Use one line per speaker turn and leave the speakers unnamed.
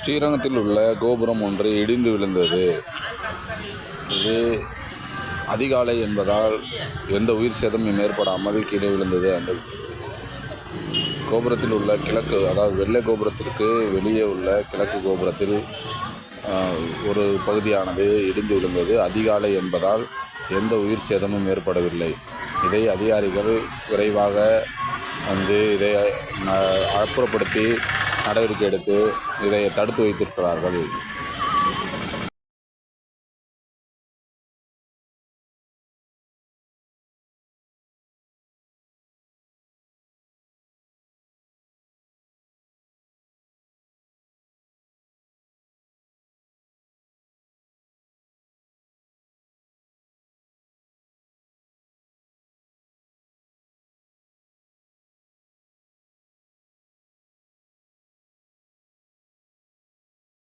ஸ்ரீரங்கத்தில் உள்ள கோபுரம் ஒன்று இடிந்து விழுந்தது. இது அதிகாலை என்பதால் எந்த உயிர் சேதமும் ஏற்படாமல் கீழே விழுந்தது அந்த கோபுரத்தில் உள்ள கிழக்கு அதாவது வெள்ளை கோபுரத்திற்கு வெளியே உள்ள கிழக்கு கோபுரத்தில் ஒரு பகுதியானது இடிந்து விழுந்தது. அதிகாலை என்பதால் எந்த உயிர் சேதமும் ஏற்படவில்லை. இதை அதிகாரிகள் விரைவாக வந்து இதை அப்புறப்படுத்தி நடவடிக்கை எடுத்து இதை தடுத்து வைத்திருக்கிறார்கள்.